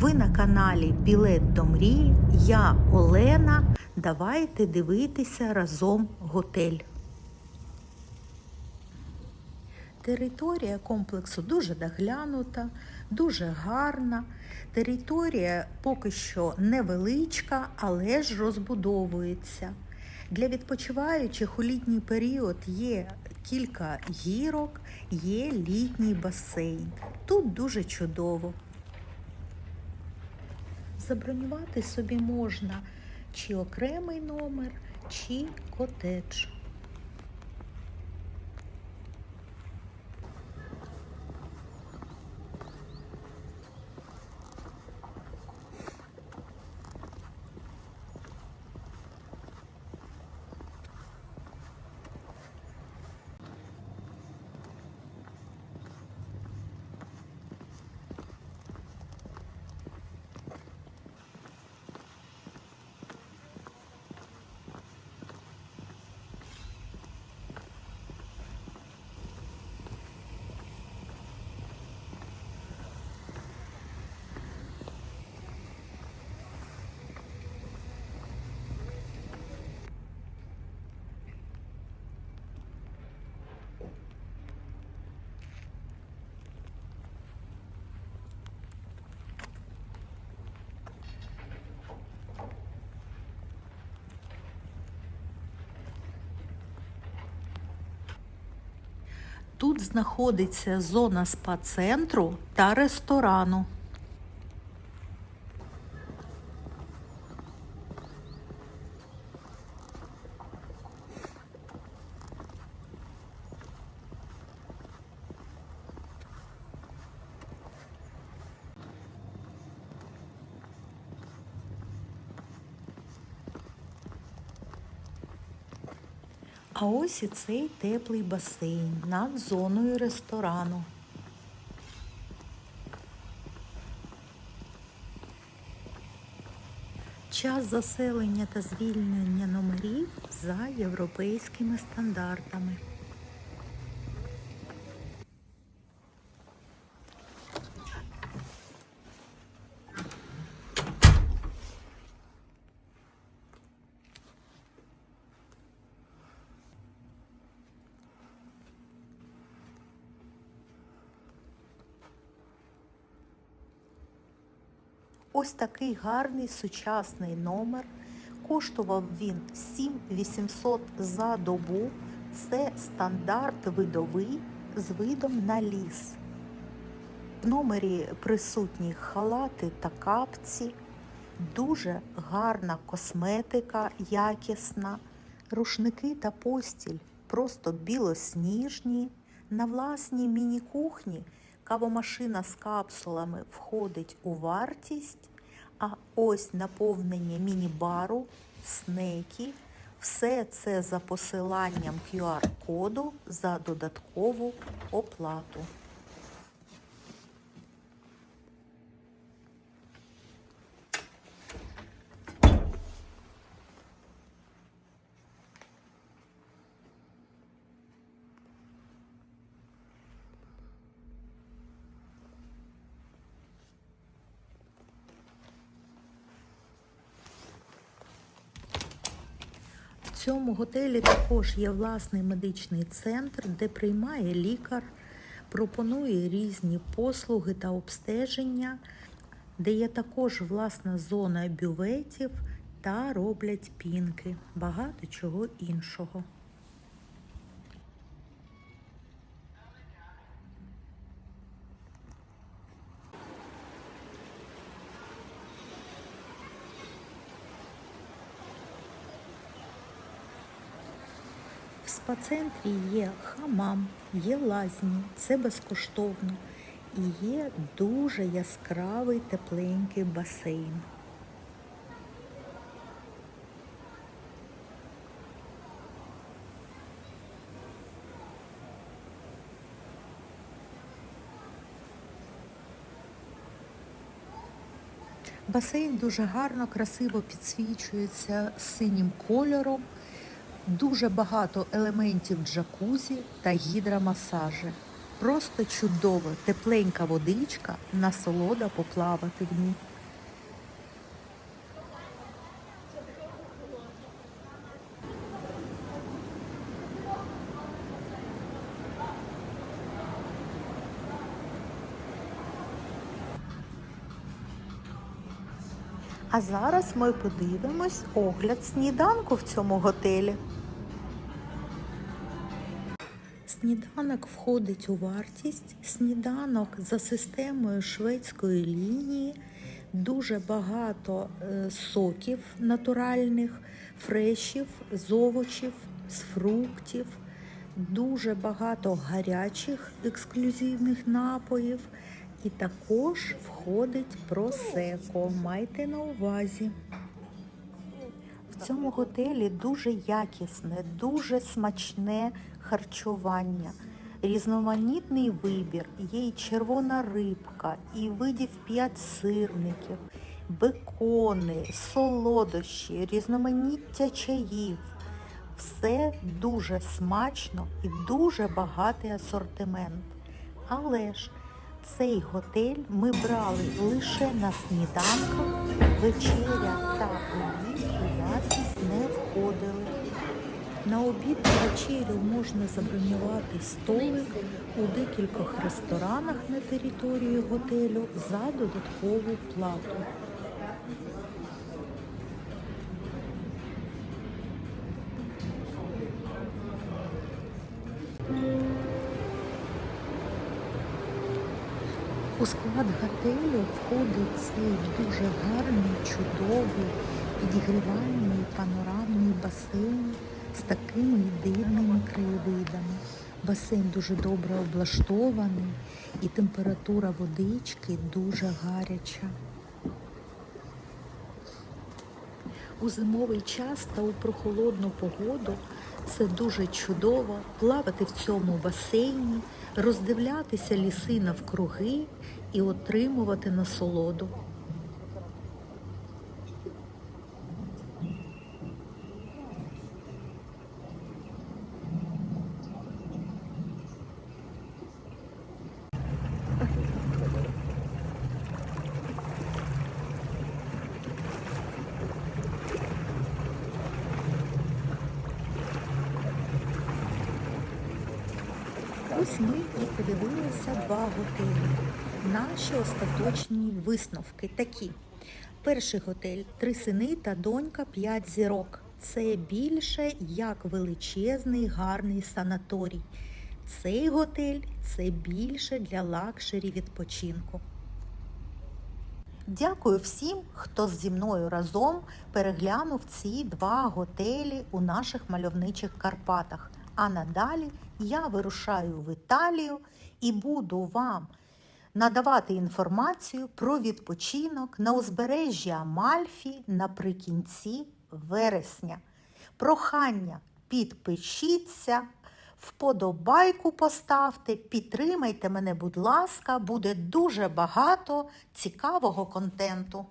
Ви на каналі Білет до мрії. Я Олена. Давайте дивитися разом готель. Територія комплексу дуже доглянута, дуже гарна. Територія поки що невеличка, але ж розбудовується. Для відпочиваючих у літній період є кілька гірок, є літній басейн. Тут дуже чудово. Забронювати собі можна чи окремий номер, чи котедж. Тут знаходиться зона спа-центру та ресторану. А ось і цей теплий басейн над зоною ресторану. Час заселення та звільнення номерів за європейськими стандартами. Ось такий гарний сучасний номер. Коштував він 7800 за добу. Це стандарт видовий з видом на ліс. В номері присутні халати та капці, дуже гарна косметика, якісна, рушники та постіль просто білосніжні. На власній міні-кухні кавомашина з капсулами входить у вартість, а ось наповнення міні-бару, снеки, все це за посиланням QR-коду за додаткову оплату. Цьому готелі також є власний медичний центр, де приймає лікар, пропонує різні послуги та обстеження, де є також власна зона бюветів та роблять пінки, багато чого іншого. Спа-центрі є хамам, є лазні, це безкоштовно. І є дуже яскравий тепленький басейн. Басейн дуже гарно, красиво підсвічується синім кольором. Дуже багато елементів джакузі та гідромасажі. Просто чудово, тепленька водичка, насолода поплавати в ній. А зараз ми подивимось огляд сніданку в цьому готелі. Сніданок входить у вартість. Сніданок за системою шведської лінії. Дуже багато е, соків натуральних, фрешів, з овочів, з фруктів, дуже багато гарячих ексклюзивних напоїв. І також входить просеко. Майте на увазі. В цьому готелі дуже якісне, дуже смачне харчування, різноманітний вибір. Є і червона рибка, і видів п'ять сирників, бекони, солодощі, різноманіття чаїв. Все дуже смачно і дуже багатий асортимент. Але ж цей готель ми брали лише на сніданках, вечеря та обід не входили. На обід та вечерю можна забронювати столик у декількох ресторанах на території готелю за додаткову плату. У склад готелю входить цей дуже гарний, чудовий, підігрівальний панорамний басейн з такими дивними краєвидами. Басейн дуже добре облаштований і температура водички дуже гаряча. У зимовий час та у прохолодну погоду це дуже чудово плавати в цьому басейні, роздивлятися ліси навкруги і отримувати насолоду. Ось ми подивилися два готелі. Наші остаточні висновки такі. Перший готель три сини та донька п'ять зірок. Це більше як величезний гарний санаторій. Цей готель це більше для лакшері відпочинку. Дякую всім, хто зі мною разом переглянув ці два готелі у наших мальовничих Карпатах. А надалі я вирушаю в Італію і буду вам надавати інформацію про відпочинок на узбережжі Амальфі наприкінці вересня. Прохання підпишіться, вподобайку поставте, підтримайте мене, будь ласка, буде дуже багато цікавого контенту.